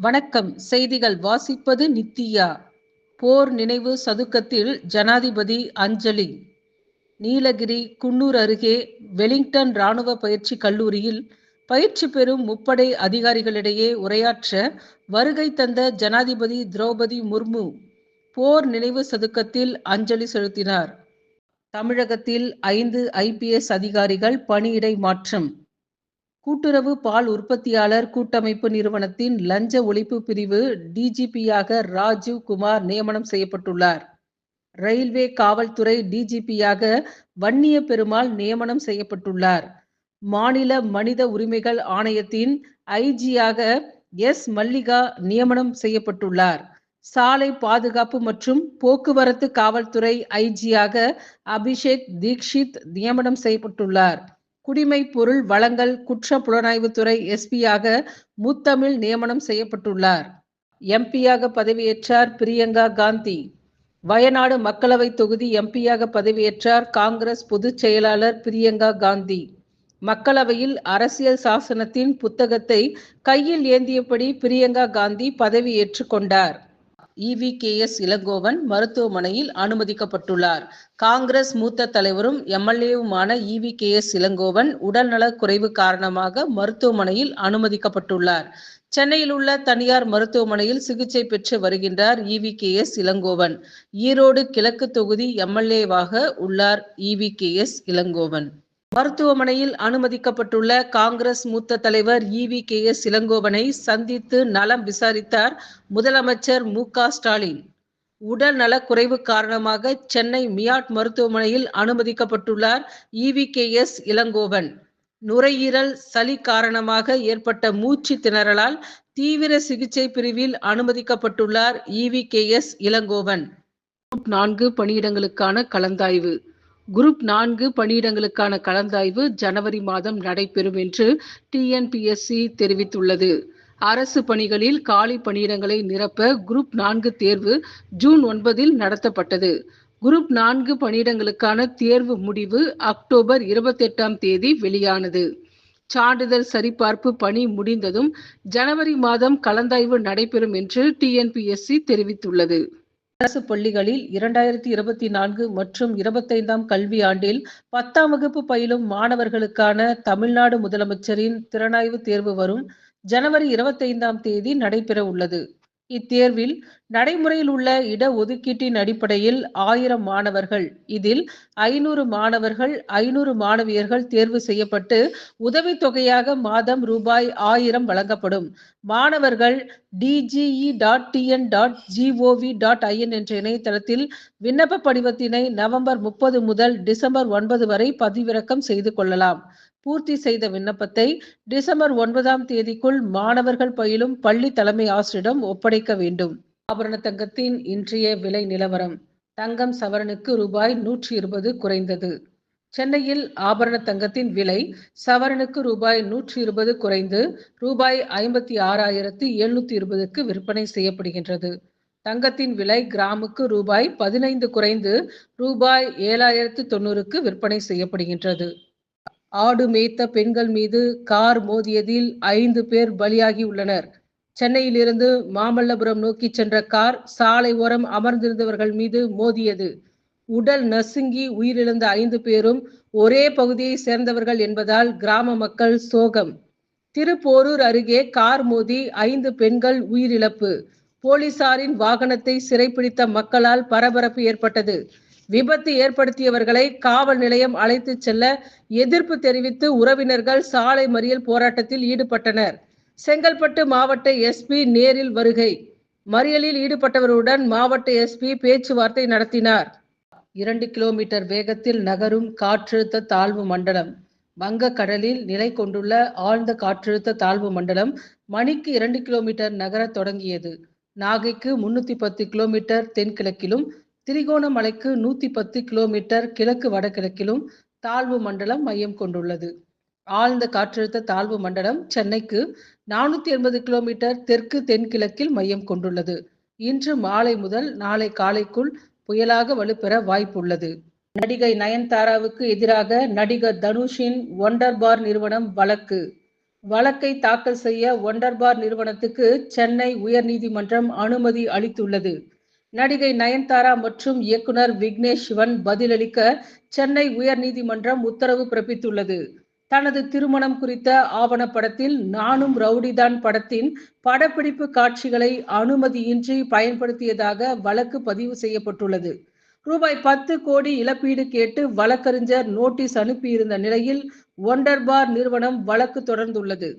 வணக்கம். செய்திகள் வாசிப்பது நித்தியா போர் நினைவு சதுக்கத்தில் ஜனாதிபதி அஞ்சலி. நீலகிரி குன்னூர் அருகே வெலிங்டன் இராணுவ பயிற்சி கல்லூரியில் பயிற்சி பெறும் முப்படை அதிகாரிகளிடையே உரையாற்ற வருகை தந்த ஜனாதிபதி திரௌபதி முர்மு போர் நினைவு சதுக்கத்தில் அஞ்சலி செலுத்தினார். தமிழகத்தில் ஐந்து ஐபிஎஸ் அதிகாரிகள் பணியிடை மாற்றம். கூட்டுறவு பால் உற்பத்தியாளர் கூட்டமைப்பு நிறுவனத்தின் லஞ்ச ஒழிப்பு பிரிவு டிஜிபியாக ராஜீவ் குமார் நியமனம் செய்யப்பட்டுள்ளார். ரயில்வே காவல்துறை டிஜிபியாக வன்னிய பெருமாள் நியமனம் செய்யப்பட்டுள்ளார். மாநில மனித உரிமைகள் ஆணையத்தின் ஐஜியாக எஸ் மல்லிகா நியமனம் செய்யப்பட்டுள்ளார். சாலை பாதுகாப்பு மற்றும் போக்குவரத்து காவல்துறை ஐஜியாக அபிஷேக் தீக்ஷித் நியமனம் செய்யப்பட்டுள்ளார். குடிமை பொருள் வழங்கல் குற்ற புலனாய்வுத்துறை எஸ்பியாக முத்தமிழ் நியமனம் செய்யப்பட்டுள்ளார். எம்பியாக பதவியேற்றார் பிரியங்கா காந்தி. வயநாடு மக்களவை தொகுதி எம்பியாக பதவியேற்றார் காங்கிரஸ் பொதுச் செயலாளர் பிரியங்கா காந்தி. மக்களவையில் அரசியல் சாசனத்தின் புத்தகத்தை கையில் ஏந்தியபடி பிரியங்கா காந்தி பதவியேற்றுக் கொண்டார். இவி கே எஸ் இளங்கோவன் மருத்துவமனையில் அனுமதிக்கப்பட்டுள்ளார். காங்கிரஸ் மூத்த தலைவரும் எம்எல்ஏவுமான E V K S Elangovan உடல்நலக் குறைவு காரணமாக மருத்துவமனையில் அனுமதிக்கப்பட்டுள்ளார். சென்னையில் உள்ள தனியார் மருத்துவமனையில் சிகிச்சை பெற்று வருகின்றார் EV K S Elangovan. Erode கிழக்கு தொகுதி எம்எல்ஏவாக உள்ளார் இவி கே எஸ் இளங்கோவன். மருத்துவமனையில் அனுமதிக்கப்பட்டுள்ள காங்கிரஸ் மூத்த தலைவர் இவி கே எஸ் இளங்கோவனை சந்தித்து நலம் விசாரித்தார் முதலமைச்சர் மு க ஸ்டாலின். உடல் நலக் குறைவு காரணமாக சென்னை மியாட் மருத்துவமனையில் அனுமதிக்கப்பட்டுள்ளார் இவி கே எஸ் இளங்கோவன். நுரையீரல் சளி காரணமாக ஏற்பட்ட மூச்சு திணறலால் தீவிர சிகிச்சை பிரிவில் அனுமதிக்கப்பட்டுள்ளார் இவி கே எஸ் இளங்கோவன். நான்கு பணியிடங்களுக்கான கலந்தாய்வு. குரூப் நான்கு பணியிடங்களுக்கான கலந்தாய்வு ஜனவரி மாதம் நடைபெறும் என்று டிஎன்பிஎஸ்சி தெரிவித்துள்ளது. அரசு பணிகளில் காலி பணியிடங்களை நிரப்ப குரூப் நான்கு தேர்வு ஜூன் ஒன்பதில் நடத்தப்பட்டது. குரூப் நான்கு பணியிடங்களுக்கான தேர்வு முடிவு அக்டோபர் இருபத்தி எட்டாம் தேதி வெளியானது. சான்றிதழ் சரிபார்ப்பு பணி முடிந்ததும் ஜனவரி மாதம் கலந்தாய்வு நடைபெறும் என்று டிஎன்பிஎஸ்சி தெரிவித்துள்ளது. அரசு பள்ளிகளில் இரண்டாயிரத்தி இருபத்தி நான்கு மற்றும் இருபத்தைந்தாம் கல்வி ஆண்டில் பத்தாம் வகுப்பு பயிலும் மாணவர்களுக்கான தமிழ்நாடு முதலமைச்சரின் திறனாய்வு தேர்வு வரும் ஜனவரி இருபத்தைந்தாம் தேதி நடைபெற உள்ளது இத்தேர்வில் நடைமுறையில் உள்ள இட ஒதுக்கீட்டின் அடிப்படையில் ஆயிரம் மாணவர்கள். இதில் ஐநூறு மாணவர்கள் ஐநூறு மாணவியர்கள் தேர்வு செய்யப்பட்டு உதவித்தொகையாக மாதம் ரூபாய் ஆயிரம் வழங்கப்படும். மாணவர்கள் DGE dot TN dot GOV dot IN என்ற இணையதளத்தில் விண்ணப்ப படிவத்தினை நவம்பர் முப்பது முதல் டிசம்பர் ஒன்பது வரை பதிவிறக்கம் செய்து கொள்ளலாம். பூர்த்தி செய்த விண்ணப்பத்தை டிசம்பர் ஒன்பதாம் தேதிக்குள் மாணவர்கள் பயிலும் பள்ளி தலைமை ஆசிரியிடம் ஒப்படைக்க வேண்டும். ஆபரண தங்கத்தின் இன்றைய விலை நிலவரம். தங்கம் சவரனுக்கு ரூபாய் நூற்றி இருபது குறைந்தது. சென்னையில் ஆபரண தங்கத்தின் விலை சவரனுக்கு ரூபாய் நூற்றி இருபது குறைந்து ரூபாய் ஐம்பத்தி ஆறாயிரத்து எழுநூத்தி இருபதுக்கு விற்பனை செய்யப்படுகின்றது. தங்கத்தின் விலை கிராமுக்கு ரூபாய் பதினைந்து குறைந்து ரூபாய் ஏழாயிரத்து தொண்ணூறுக்கு விற்பனை செய்யப்படுகின்றது. ஆடு மேய்த்த பெண்கள் மீது கார் மோதியதில் ஐந்து பேர் பலியாகி உள்ளனர். சென்னையிலிருந்து மாமல்லபுரம் நோக்கி சென்ற கார் சாலை ஓரம் அமர்ந்திருந்தவர்கள் மீது மோதியது. உடல் நசுங்கி உயிரிழந்த ஐந்து பேரும் ஒரே பகுதியை சேர்ந்தவர்கள் என்பதால் கிராம மக்கள் சோகம். திருப்போரூர் அருகே கார் மோதி ஐந்து பெண்கள் உயிரிழப்பு. போலீசாரின் வாகனத்தை சிறைப்பிடித்த மக்களால் பரபரப்பு ஏற்பட்டது. விபத்து ஏற்படுத்தியவர்களை காவல் நிலையம் அழைத்து செல்ல எதிர்ப்பு தெரிவித்து உறவினர்கள் சாலை மறியல் போராட்டத்தில் ஈடுபட்டனர். செங்கல்பட்டு மாவட்ட எஸ்பி நேரில் வருகை. மறியலில் ஈடுபட்டவருடன் மாவட்ட எஸ்பி பேச்சுவார்த்தை நடத்தினார். இரண்டு கிலோமீட்டர் வேகத்தில் நகரும் காற்றழுத்த தாழ்வு மண்டலம். வங்க கடலில் நிலை கொண்டுள்ள ஆழ்ந்த காற்றழுத்த தாழ்வு மண்டலம் மணிக்கு இரண்டு கிலோமீட்டர் நகர தொடங்கியது. நாகைக்கு முன்னூத்தி பத்து கிலோமீட்டர் தென்கிழக்கிலும் திரிகோணமலைக்கு நூத்தி பத்து கிலோமீட்டர் கிழக்கு வடகிழக்கிலும் தாழ்வு மண்டலம் மையம் கொண்டுள்ளது. ஆழ்ந்த காற்றழுத்த தாழ்வு மண்டலம் சென்னைக்கு நானூத்தி எண்பது கிலோமீட்டர் தெற்கு தென்கிழக்கில் மையம் கொண்டுள்ளது. இன்று மாலை முதல் நாளை காலைக்குள் புயலாக வலுப்பெற வாய்ப்புள்ளது. நடிகை நயன்தாராவுக்கு எதிராக நடிகர் தனுஷின் ஒண்டர் பார் நிறுவனம் வழக்கு. வழக்கை தாக்கல் செய்ய ஒண்டர்பார் நிறுவனத்துக்கு சென்னை உயர்நீதிமன்றம் அனுமதி அளித்துள்ளது. நடிகை நயன்தாரா மற்றும் இயக்குனர் விக்னேஷ் சிவன் பதிலளிக்க சென்னை உயர்நீதிமன்றம் உத்தரவு பிறப்பித்துள்ளது. தனது திருமணம் குறித்த ஆவணப்படத்தில் நானும் ரவுடிதான் படத்தின் படப்பிடிப்பு காட்சிகளை அனுமதியின்றி பயன்படுத்தியதாக வழக்கு பதிவு செய்யப்பட்டுள்ளது. ரூபாய் பத்து கோடி இழப்பீடு கேட்டு வழக்கறிஞர் நோட்டீஸ் அனுப்பியிருந்த நிலையில் ஒண்டர்பார் நிறுவனம் வழக்கு தொடர்ந்துள்ளது.